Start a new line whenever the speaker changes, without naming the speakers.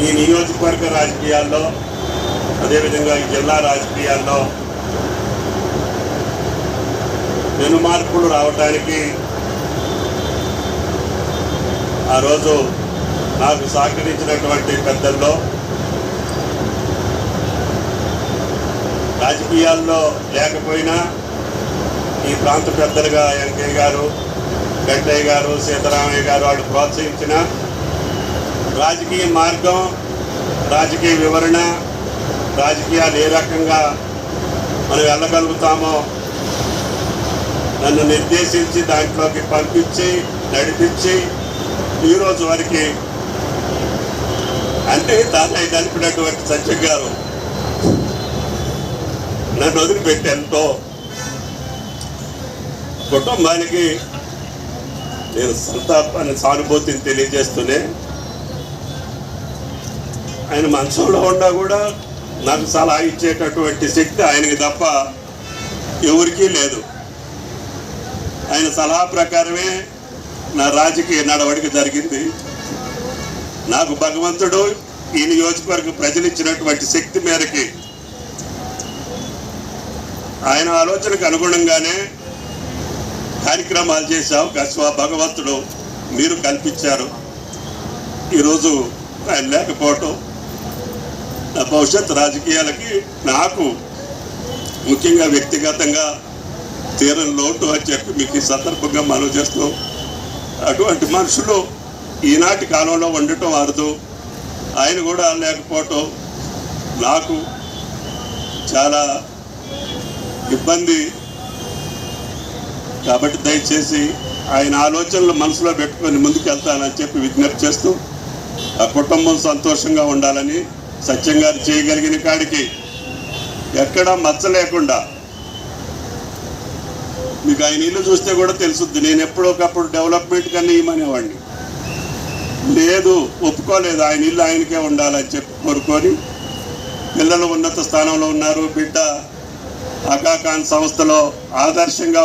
ఈ నియోజకవర్గ రాజకీయాల్లో అదేవిధంగా ఈ జిల్లా రాజకీయాల్లో పెను మార్పులు రావటానికి ఆ రోజు నాకు సహకరించినటువంటి పెద్దల్లో రాజకీయాల్లో లేకపోయినా ఈ ప్రాంత పెద్దలుగా వెంకయ్య గారు గట్టయ్య గారు సీతారామయ్య గారు వాళ్ళు ప్రోత్సహించిన రాజకీయ మార్గం రాజకీయ వివరణ రాజకీయాలు ఏ రకంగా మనం వెళ్ళగలుగుతామో నన్ను నిర్దేశించి దాంట్లోకి పంపించి నడిపించి ఈరోజు వారికి అంటే తాతయ్య నడిపినటువంటి సత్యం గారు నన్ను వదిలిపెట్టి ఎంతో కుటుంబానికి నేను సంతాపాన్ని సానుభూతిని తెలియజేస్తూనే ఆయన మంచంలో ఉన్నా కూడా నాకు సలహా ఇచ్చేటటువంటి శక్తి ఆయనకి తప్ప ఎవరికీ లేదు. ఆయన సలహా ప్రకారమే నా రాజకీయ నడవడిక జరిగింది. నాకు భగవంతుడు ఈ నియోజకవర్గ ప్రజలు ఇచ్చినటువంటి శక్తి మేరకి ఆయన ఆలోచనకు అనుగుణంగానే కార్యక్రమాలు చేసే అవకాశం ఆ భగవంతుడు మీరు కల్పించారు. ఈరోజు ఆయన లేకపోవటం భవిష్యత్ రాజకీయాలకి నాకు ముఖ్యంగా వ్యక్తిగతంగా తీరని లోటు అని చెప్పి మీకు ఈ సందర్భంగా మనం చేస్తూ అటువంటి మనుషులు ఈనాటి కాలంలో ఉండటం అరదు ఆయన కూడా లేకపోవటం నాకు చాలా ఇబ్బంది. కాబట్టి దయచేసి ఆయన ఆలోచనలు మనసులో పెట్టుకొని ముందుకెళ్తానని చెప్పి విజ్ఞప్తి చేస్తూ ఆ కుటుంబం సంతోషంగా ఉండాలని సత్యం గారు చేయగలిగిన కాడికి ఎక్కడా మచ్చ లేకుండా మీకు ఆయన ఇల్లు చూస్తే కూడా తెలుసుద్ది. నేను ఎప్పుడొకప్పుడు డెవలప్మెంట్ కన్నా ఇమ్మనేవాడిని. లేదు ఒప్పుకోలేదు. ఆయన ఇల్లు ఆయనకే ఉండాలని చెప్పి కోరుకొని పిల్లలు ఉన్నత స్థానంలో ఉన్నారు. బిడ్డ అకాకాన్ సంస్థలో ఆదర్శంగా